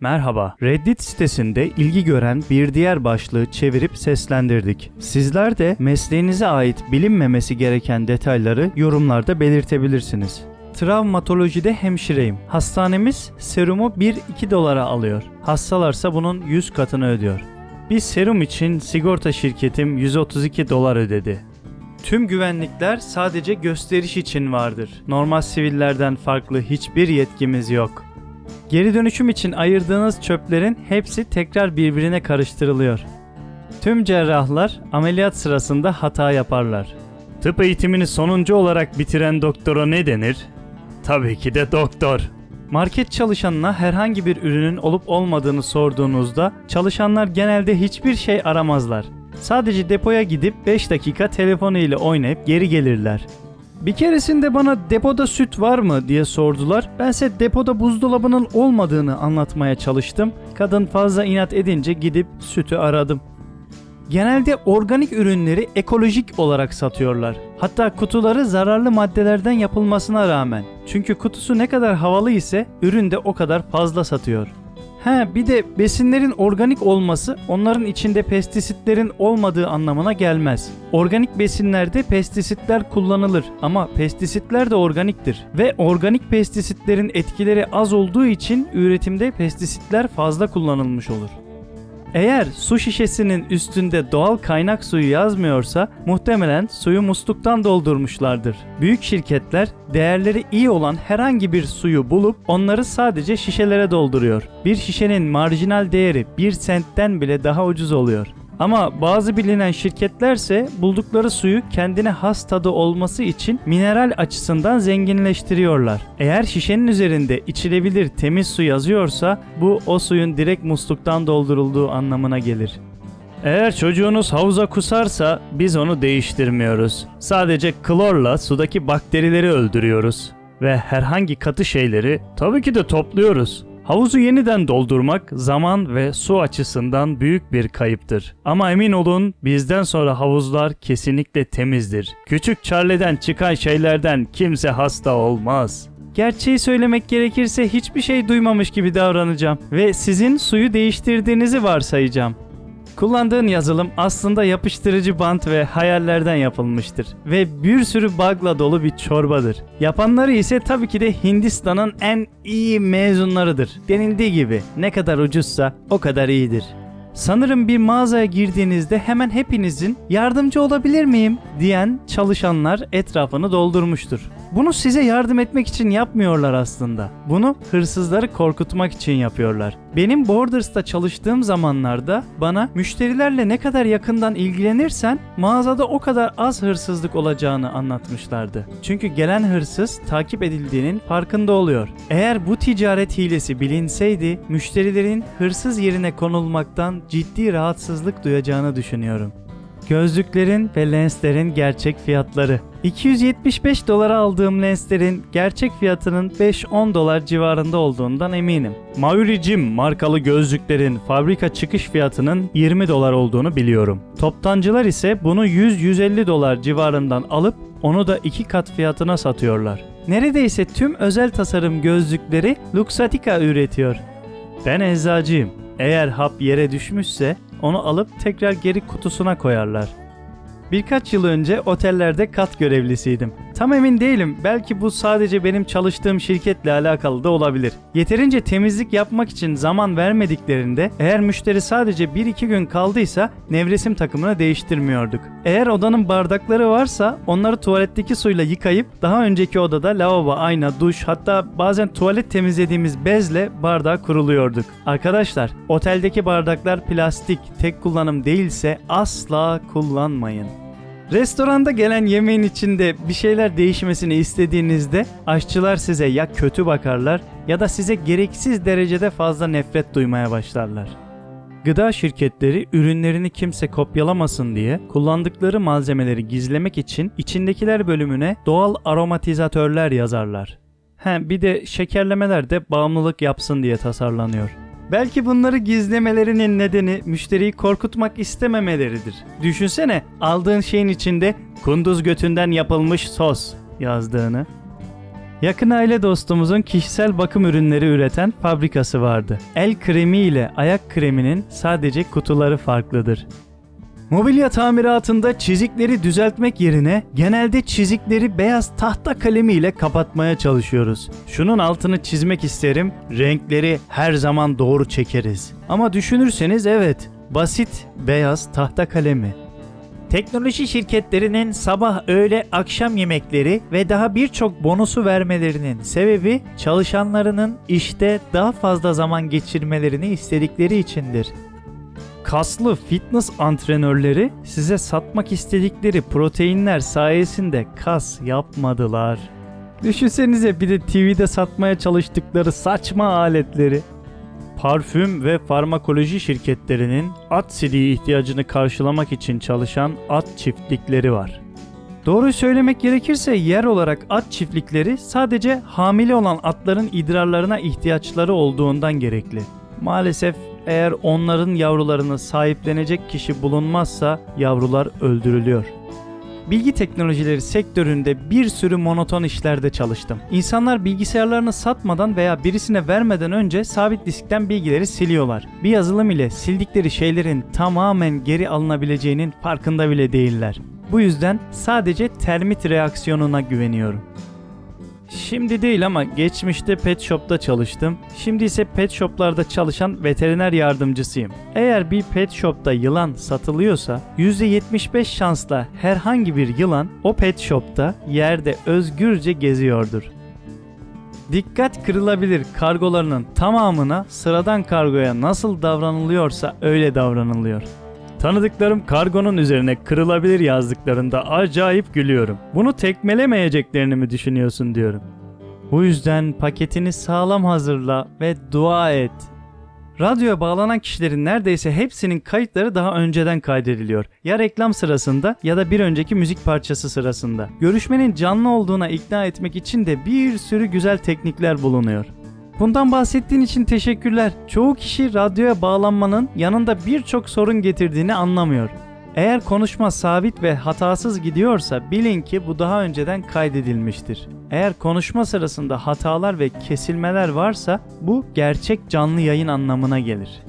Merhaba. Reddit sitesinde ilgi gören bir diğer başlığı çevirip seslendirdik. Sizler de mesleğinize ait bilinmemesi gereken detayları yorumlarda belirtebilirsiniz. Travmatolojide hemşireyim. Hastanemiz serumu 1-2 dolara alıyor. Hastalarsa bunun 100 katını ödüyor. Bir serum için sigorta şirketim 132 dolar ödedi. Tüm güvenlikler sadece gösteriş için vardır. Normal sivillerden farklı hiçbir yetkimiz yok. Geri dönüşüm için ayırdığınız çöplerin hepsi tekrar birbirine karıştırılıyor. Tüm cerrahlar ameliyat sırasında hata yaparlar. Tıp eğitimini sonuncu olarak bitiren doktora ne denir? Tabii ki de doktor. Market çalışanına herhangi bir ürünün olup olmadığını sorduğunuzda çalışanlar genelde hiçbir şey aramazlar. Sadece depoya gidip 5 dakika telefonu ile oynayıp geri gelirler. Bir keresinde bana depoda süt var mı diye sordular. Bense depoda buzdolabının olmadığını anlatmaya çalıştım. Kadın fazla inat edince gidip sütü aradım. Genelde organik ürünleri ekolojik olarak satıyorlar. Hatta kutuları zararlı maddelerden yapılmasına rağmen. Çünkü kutusu ne kadar havalı ise ürün de o kadar fazla satıyor. He bir de besinlerin organik olması onların içinde pestisitlerin olmadığı anlamına gelmez. Organik besinlerde pestisitler kullanılır ama pestisitler de organiktir ve organik pestisitlerin etkileri az olduğu için üretimde pestisitler fazla kullanılmış olur. Eğer su şişesinin üstünde doğal kaynak suyu yazmıyorsa muhtemelen suyu musluktan doldurmuşlardır. Büyük şirketler değerleri iyi olan herhangi bir suyu bulup onları sadece şişelere dolduruyor. Bir şişenin marjinal değeri 1 sentten bile daha ucuz oluyor. Ama bazı bilinen şirketlerse buldukları suyu kendine has tadı olması için mineral açısından zenginleştiriyorlar. Eğer şişenin üzerinde içilebilir temiz su yazıyorsa bu o suyun direkt musluktan doldurulduğu anlamına gelir. Eğer çocuğunuz havuza kusarsa biz onu değiştirmiyoruz. Sadece klorla sudaki bakterileri öldürüyoruz. Ve herhangi katı şeyleri tabii ki de topluyoruz. Havuzu yeniden doldurmak zaman ve su açısından büyük bir kayıptır. Ama emin olun bizden sonra havuzlar kesinlikle temizdir. Küçük Charlie'den çıkan şeylerden kimse hasta olmaz. Gerçeği söylemek gerekirse hiçbir şey duymamış gibi davranacağım ve sizin suyu değiştirdiğinizi varsayacağım. Kullandığın yazılım aslında yapıştırıcı bant ve hayallerden yapılmıştır ve bir sürü bug'la dolu bir çorbadır. Yapanları ise tabii ki de Hindistan'ın en iyi mezunlarıdır. Denildiği gibi ne kadar ucuzsa o kadar iyidir. Sanırım bir mağazaya girdiğinizde hemen hepinizin yardımcı olabilir miyim diyen çalışanlar etrafını doldurmuştur. Bunu size yardım etmek için yapmıyorlar aslında. Bunu hırsızları korkutmak için yapıyorlar. Benim Borders'ta çalıştığım zamanlarda bana müşterilerle ne kadar yakından ilgilenirsen mağazada o kadar az hırsızlık olacağını anlatmışlardı. Çünkü gelen hırsız takip edildiğinin farkında oluyor. Eğer bu ticaret hilesi bilinseydi müşterilerin hırsız yerine konulmaktan ciddi rahatsızlık duyacağını düşünüyorum. Gözlüklerin ve lenslerin gerçek fiyatları. 275 dolara aldığım lenslerin gerçek fiyatının 5-10 dolar civarında olduğundan eminim. Mauri Jim markalı gözlüklerin fabrika çıkış fiyatının 20 dolar olduğunu biliyorum. Toptancılar ise bunu 100-150 dolar civarından alıp onu da iki kat fiyatına satıyorlar. Neredeyse tüm özel tasarım gözlükleri Luxottica üretiyor. Ben eczacıyım. Eğer hap yere düşmüşse onu alıp tekrar geri kutusuna koyarlar. Birkaç yıl önce otellerde kat görevlisiydim. Tam emin değilim. Belki bu sadece benim çalıştığım şirketle alakalı da olabilir. Yeterince temizlik yapmak için zaman vermediklerinde eğer müşteri sadece 1-2 gün kaldıysa nevresim takımını değiştirmiyorduk. Eğer odanın bardakları varsa onları tuvaletteki suyla yıkayıp daha önceki odada lavabo, ayna, duş hatta bazen tuvalet temizlediğimiz bezle bardağı kuruluyorduk. Arkadaşlar oteldeki bardaklar plastik tek kullanım değilse asla kullanmayın. Restoranda gelen yemeğin içinde bir şeyler değişmesini istediğinizde aşçılar size ya kötü bakarlar ya da size gereksiz derecede fazla nefret duymaya başlarlar. Gıda şirketleri ürünlerini kimse kopyalamasın diye kullandıkları malzemeleri gizlemek için içindekiler bölümüne doğal aromatizatörler yazarlar. He bir de şekerlemeler de bağımlılık yapsın diye tasarlanıyor. Belki bunları gizlemelerinin nedeni müşteriyi korkutmak istememeleridir. Düşünsene aldığın şeyin içinde kunduz götünden yapılmış sos yazdığını. Yakın aile dostumuzun kişisel bakım ürünleri üreten fabrikası vardı. El kremi ile ayak kreminin sadece kutuları farklıdır. Mobilya tamiratında çizikleri düzeltmek yerine genelde çizikleri beyaz tahta kalemi ile kapatmaya çalışıyoruz. Şunun altını çizmek isterim, renkleri her zaman doğru çekeriz. Ama düşünürseniz evet, basit beyaz tahta kalemi. Teknoloji şirketlerinin sabah, öğle, akşam yemekleri ve daha birçok bonusu vermelerinin sebebi çalışanlarının işte daha fazla zaman geçirmelerini istedikleri içindir. Kaslı fitness antrenörleri size satmak istedikleri proteinler sayesinde kas yapmadılar. Düşünsenize bir de TV'de satmaya çalıştıkları saçma aletleri. Parfüm ve farmakoloji şirketlerinin at sidiği ihtiyacını karşılamak için çalışan at çiftlikleri var. Doğruyu söylemek gerekirse yer olarak at çiftlikleri sadece hamile olan atların idrarlarına ihtiyaçları olduğundan gerekli. Maalesef eğer onların yavrularını sahiplenecek kişi bulunmazsa yavrular öldürülüyor. Bilgi teknolojileri sektöründe bir sürü monoton işlerde çalıştım. İnsanlar bilgisayarlarını satmadan veya birisine vermeden önce sabit diskten bilgileri siliyorlar. Bir yazılım ile sildikleri şeylerin tamamen geri alınabileceğinin farkında bile değiller. Bu yüzden sadece termit reaksiyonuna güveniyorum. Şimdi değil ama geçmişte pet shop'ta çalıştım. Şimdi ise pet shop'larda çalışan veteriner yardımcısıyım. Eğer bir pet shop'ta yılan satılıyorsa %75 şansla herhangi bir yılan o pet shop'ta yerde özgürce geziyordur. Dikkat kırılabilir kargolarının tamamına sıradan kargoya nasıl davranılıyorsa öyle davranılıyor. Tanıdıklarım kargonun üzerine kırılabilir yazdıklarında acayip gülüyorum. Bunu tekmelemeyeceklerini mi düşünüyorsun diyorum. Bu yüzden paketini sağlam hazırla ve dua et. Radyoya bağlanan kişilerin neredeyse hepsinin kayıtları daha önceden kaydediliyor. Ya reklam sırasında ya da bir önceki müzik parçası sırasında. Görüşmenin canlı olduğuna ikna etmek için de bir sürü güzel teknikler bulunuyor. Bundan bahsettiğin için teşekkürler. Çoğu kişi radyoya bağlanmanın yanında birçok sorun getirdiğini anlamıyor. Eğer konuşma sabit ve hatasız gidiyorsa bilin ki bu daha önceden kaydedilmiştir. Eğer konuşma sırasında hatalar ve kesilmeler varsa bu gerçek canlı yayın anlamına gelir.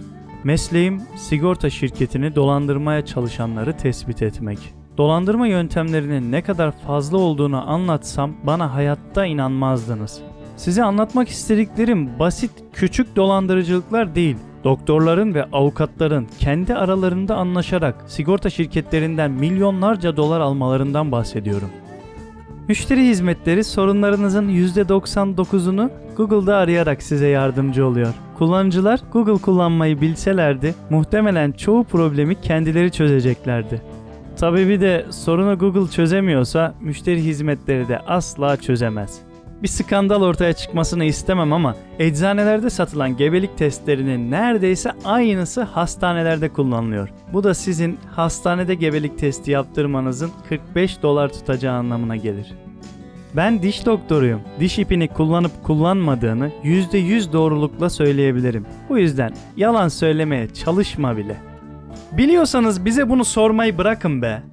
Mesleğim sigorta şirketini dolandırmaya çalışanları tespit etmek. Dolandırma yöntemlerinin ne kadar fazla olduğunu anlatsam bana hayatta inanmazdınız. Size anlatmak istediklerim basit küçük dolandırıcılıklar değil. Doktorların ve avukatların kendi aralarında anlaşarak sigorta şirketlerinden milyonlarca dolar almalarından bahsediyorum. Müşteri hizmetleri sorunlarınızın %99'unu Google'da arayarak size yardımcı oluyor. Kullanıcılar Google kullanmayı bilselerdi muhtemelen çoğu problemi kendileri çözeceklerdi. Tabii bir de sorunu Google çözemiyorsa müşteri hizmetleri de asla çözemez. Bir skandal ortaya çıkmasını istemem ama eczanelerde satılan gebelik testlerinin neredeyse aynısı hastanelerde kullanılıyor. Bu da sizin hastanede gebelik testi yaptırmanızın 45 dolar tutacağı anlamına gelir. Ben diş doktoruyum. Diş ipini kullanıp kullanmadığını %100 doğrulukla söyleyebilirim. Bu yüzden yalan söylemeye çalışma bile. Biliyorsanız bize bunu sormayı bırakın be.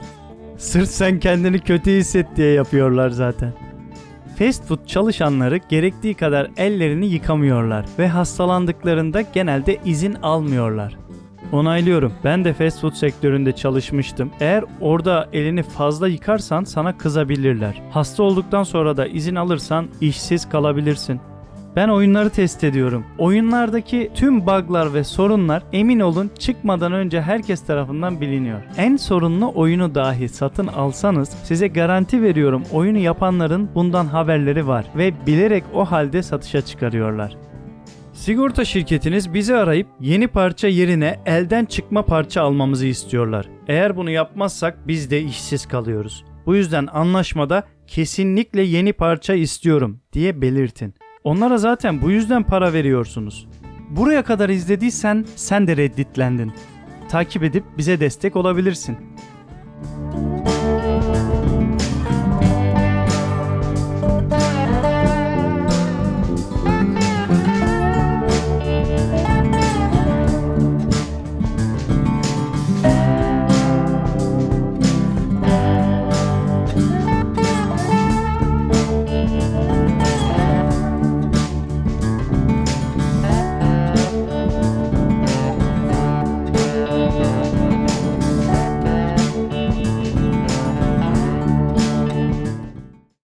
Sırf sen kendini kötü hisset diye yapıyorlar zaten. Fast food çalışanları gerektiği kadar ellerini yıkamıyorlar ve hastalandıklarında genelde izin almıyorlar. Onaylıyorum. Ben de fast food sektöründe çalışmıştım. Eğer orada elini fazla yıkarsan sana kızabilirler. Hasta olduktan sonra da izin alırsan işsiz kalabilirsin. Ben oyunları test ediyorum. Oyunlardaki tüm bug'lar ve sorunlar emin olun çıkmadan önce herkes tarafından biliniyor. En sorunlu oyunu dahi satın alsanız size garanti veriyorum oyunu yapanların bundan haberleri var ve bilerek o halde satışa çıkarıyorlar. Sigorta şirketiniz bizi arayıp yeni parça yerine elden çıkma parça almamızı istiyorlar. Eğer bunu yapmazsak biz de işsiz kalıyoruz. Bu yüzden anlaşmada kesinlikle yeni parça istiyorum diye belirtin. Onlara zaten bu yüzden para veriyorsunuz. Buraya kadar izlediysen sen de redditlendin. Takip edip bize destek olabilirsin.